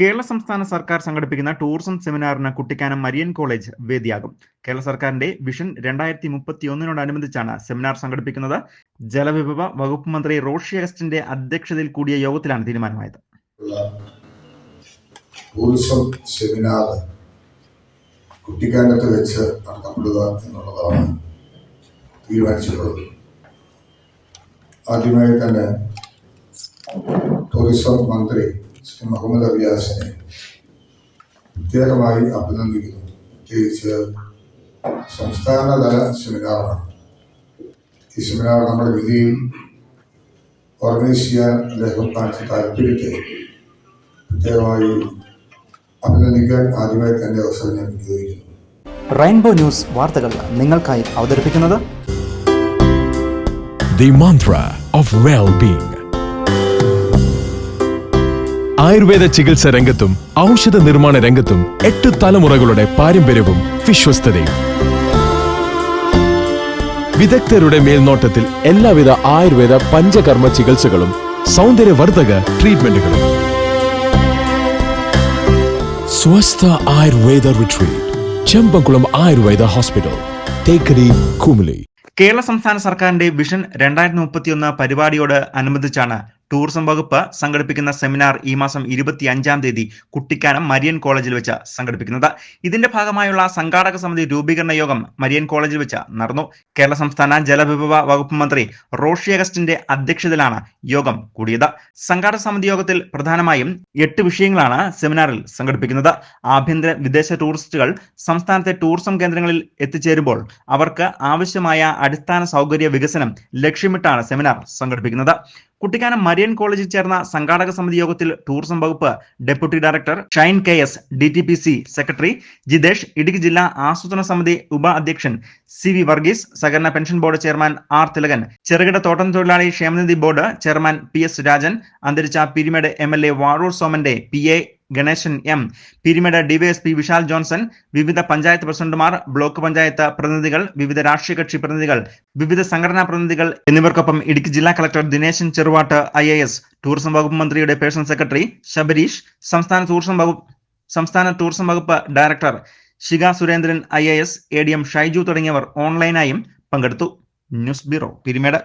കേരള സംസ്ഥാന സർക്കാർ സംഘടിപ്പിക്കുന്ന ടൂറിസം സെമിനാറിന് കുട്ടിക്കാനം മരിയൻ കോളേജ് വേദിയാകും. കേരള സർക്കാരിന്റെ വിഷൻ രണ്ടായിരത്തി മുപ്പത്തി ഒന്നിനോടനുബന്ധിച്ചാണ് സെമിനാർ സംഘടിപ്പിക്കുന്നത്. ജലവിഭവ വകുപ്പ് മന്ത്രി റോഷി അഗസ്റ്റിന്റെ അധ്യക്ഷതയിൽ കൂടിയ യോഗത്തിലാണ് തീരുമാനമായത്. ടൂറിസം സെമിനാർ കുട്ടിക്കാനത്ത് വെച്ച് നടത്തപ്പെടുക എന്നുള്ളതാണ് തീരുമാനിച്ചിട്ടുള്ളത്. ആദ്യമായി തന്നെ ടൂറിസം മന്ത്രി ശ്രീ മുഹമ്മദ് അബിയാസിനെ പ്രത്യേകമായി അഭിനന്ദിക്കുന്നു. പ്രത്യേകിച്ച് സംസ്ഥാനതല സെമിനാറാണ്. ഈ സെമിനാർ നമ്മുടെ വിധിയിൽ ഓർഗനൈസ് ചെയ്യാൻ അദ്ദേഹം കാണിച്ച താല്പര്യത്തെ പ്രത്യേകമായി അഭിനന്ദിക്കാൻ ആദ്യമായി തന്റെ അവസരം ഞാൻ വിനിയോഗിക്കുന്നു. റെയിൻബോ ന്യൂസ് വാർത്തകൾ നിങ്ങൾക്കായി അവതരിപ്പിക്കുന്നത് the mantra of well-being. Ayurveda ചികിത്സ രംഗത്തും ഔഷധ നിർമ്മാണ രംഗത്തും എട്ട് തലമുറകളുടെ പാരമ്പര്യവും വിശ്വസ്തതയും. വിദഗ്ധരുടെ മേൽനോട്ടത്തിൽ എല്ലാവിധ ആയുർവേദ പഞ്ചകർമ്മ ചികിത്സകളും സൗന്ദര്യവർദ്ധക ട്രീറ്റ്മെന്റുകളും. Swastha Ayurveda retreat Chembamkulam Ayurveda hospital Thekkady Kumily. Kerala സംസ്ഥാന സർക്കാരിന്റെ വിഷൻ രണ്ടായിരത്തി മുപ്പത്തിയൊന്ന് പരിപാടിയോട് അനുബന്ധിച്ചാണ് ടൂറിസം വകുപ്പ് സംഘടിപ്പിക്കുന്ന സെമിനാർ ഈ മാസം ഇരുപത്തി അഞ്ചാം തീയതി കുട്ടിക്കാനം മരിയൻ കോളേജിൽ വെച്ച് സംഘടിപ്പിക്കുന്നത്. ഇതിന്റെ ഭാഗമായുള്ള സംഘാടക സമിതി രൂപീകരണ യോഗം മരിയൻ കോളേജിൽ വെച്ച് നടന്നു. കേരള സംസ്ഥാന ജലവിഭവ വകുപ്പ് മന്ത്രി റോഷി അഗസ്റ്റിന്റെ അധ്യക്ഷതയിലാണ് യോഗം കൂടിയത്. സംഘാടക സമിതി യോഗത്തിൽ പ്രധാനമായും എട്ട് വിഷയങ്ങളാണ് സെമിനാറിൽ സംഘടിപ്പിക്കുന്നത്. ആഭ്യന്തര വിദേശ ടൂറിസ്റ്റുകൾ സംസ്ഥാനത്തെ ടൂറിസം കേന്ദ്രങ്ങളിൽ എത്തിച്ചേരുമ്പോൾ അവർക്ക് ആവശ്യമായ അടിസ്ഥാന സൗകര്യ വികസനം ലക്ഷ്യമിട്ടാണ് സെമിനാർ സംഘടിപ്പിക്കുന്നത്. കുട്ടിക്കാനം മരിയൻ കോളേജിൽ ചേർന്ന സംഘാടക സമിതി യോഗത്തിൽ ടൂറിസം വകുപ്പ് deputy director Shine K S D T P C secretary Jithesh Idukki ജില്ലാ ആസൂത്രണ സമിതി ഉപ അധ്യക്ഷൻ സി വി വർഗീസ് സഹകരണ pension board chairman R Thilakan ചെറുകിട തോട്ടം തൊഴിലാളി ക്ഷേമനിധി board chairman P S Rajan അന്തരിച്ച Peermade M L A Vazhoor സോമന്റെ P A Ganesan M. Peermade DYSP Vishal Johnson വിവിധ പഞ്ചായത്ത് പ്രസിഡന്റുമാർ ബ്ലോക്ക് പഞ്ചായത്ത് പ്രതിനിധികൾ വിവിധ രാഷ്ട്രീയ കക്ഷി പ്രതിനിധികൾ വിവിധ സംഘടനാ പ്രതിനിധികൾ എന്നിവർക്കൊപ്പം ഇടുക്കി ജില്ലാ collector Dineshan Cheruvat I tourism വകുപ്പ് മന്ത്രിയുടെ പേഴ്സണൽ സെക്രട്ടറി ശബരീഷ് സംസ്ഥാന ടൂറിസം വകുപ്പ് സംസ്ഥാന ടൂറിസം വകുപ്പ് director Shikha Surendran I A S A D M Shaiju തുടങ്ങിയവർ ഓൺലൈനായും പങ്കെടുത്തു. News bureau Peermade.